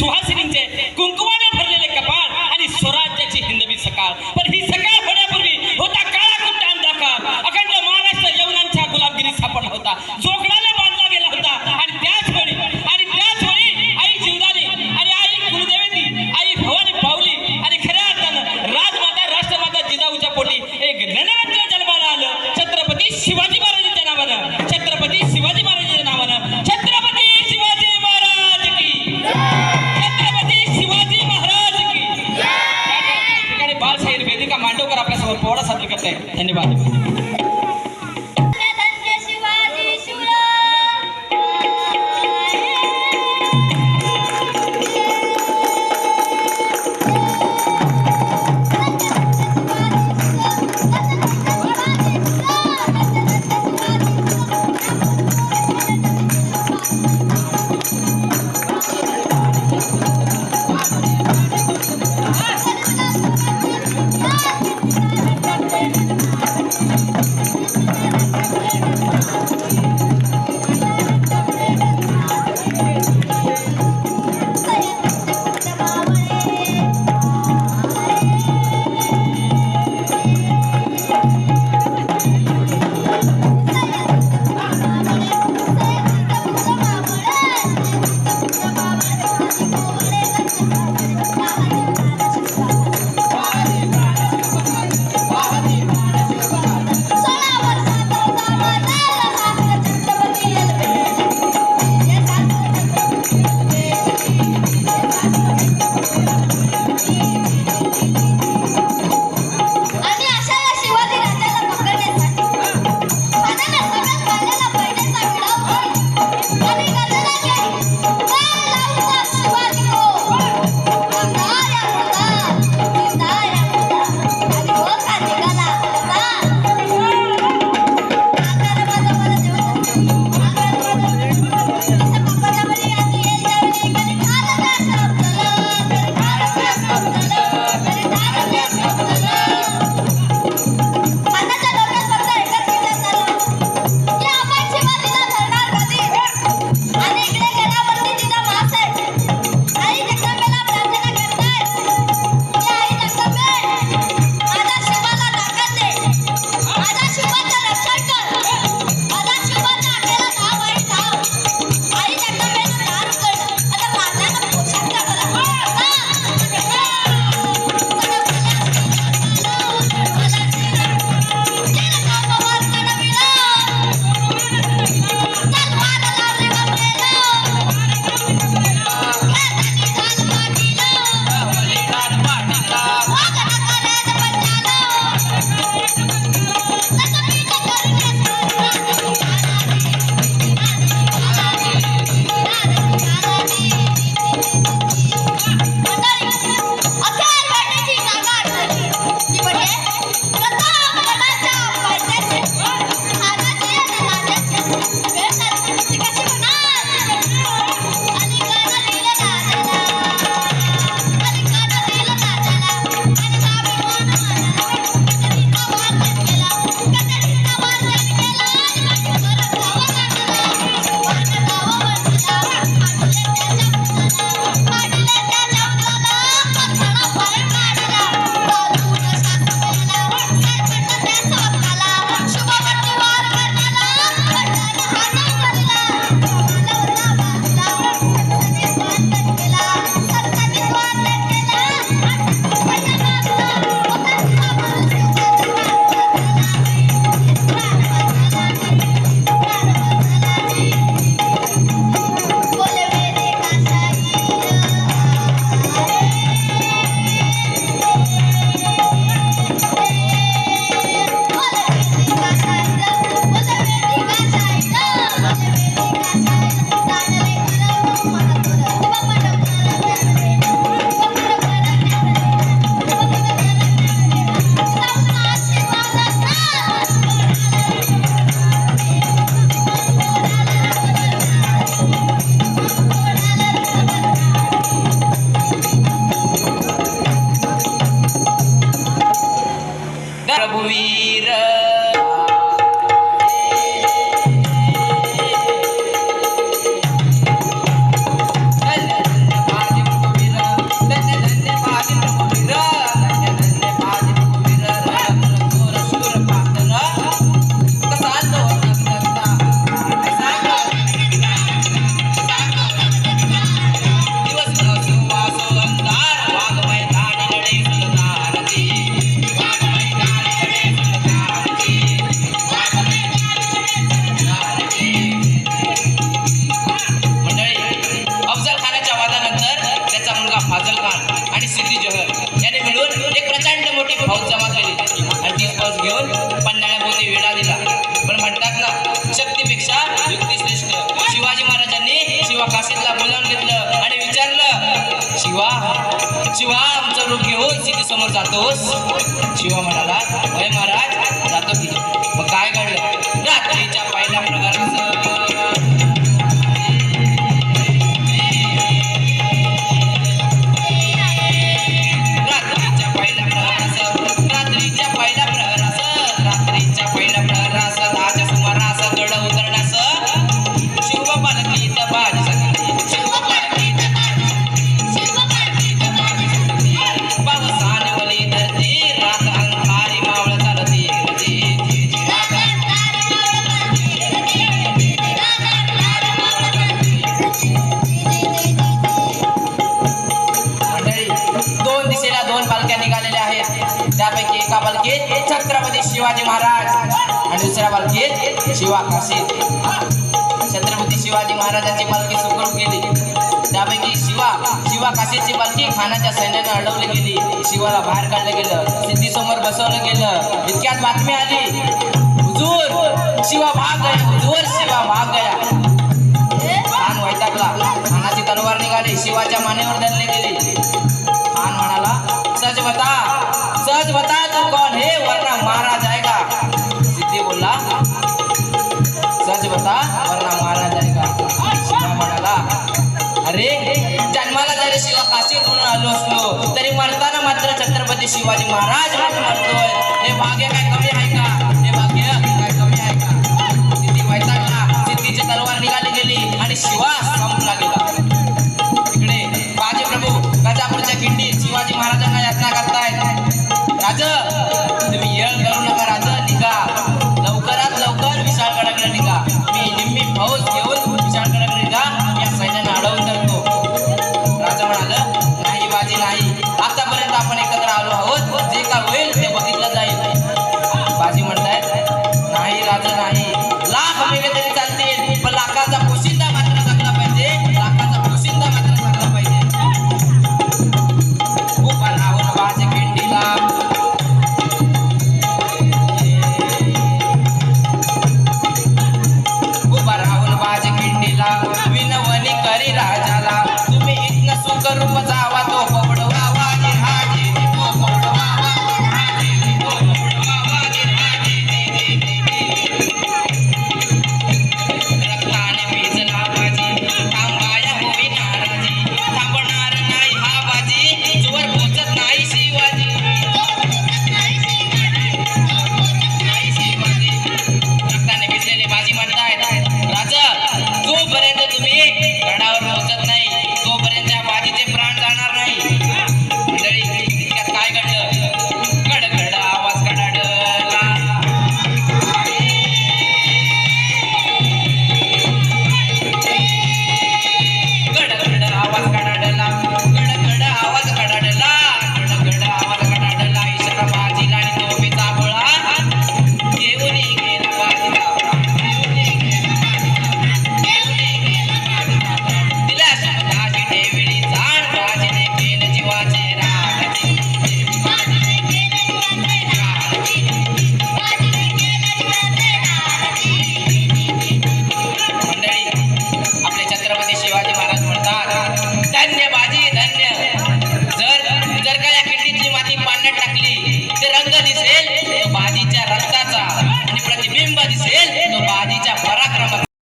Suhasini. धन्यवाद आपणाला बोधी वेळा दिला पण म्हणतात ना शक्तीपेक्षा युक्ती श्रेष्ठ. शिवाजी महाराजांनी शिवा काशीतला बोलावून घेतलं आणि विचारलं शिवा शिवा आमचं रूप घेऊन सिद्धीसमोर जातोस. शिवा म्हणाला होय महाराज निघालेल्या आहेत. त्यापैकी एका पालखीत छत्रपती शिवाजी महाराज आणि दुसऱ्या पालखीत शिवा काशी छत्रपती शिवाजी महाराजांची बलकी सुखरूप गेली. त्यापैकी शिवा शिवा काशीची बलकी खानाच्या सैन्यानं अडवली गेली. शिवाला बाहेर काढलं गेलं. सिद्धीसमोर बसवलं गेलं. इतक्यात बातमी आली. हुजूर शिवा भाग वरना मारा का शिवा म्हणाला अरे जन्माला जरी शिवा काशी म्हणून आलो असलो तरी मरताना मात्र छत्रपती शिवाजी महाराज म्हणतोय हे भाग्य काय कमी आहे? la vuelve.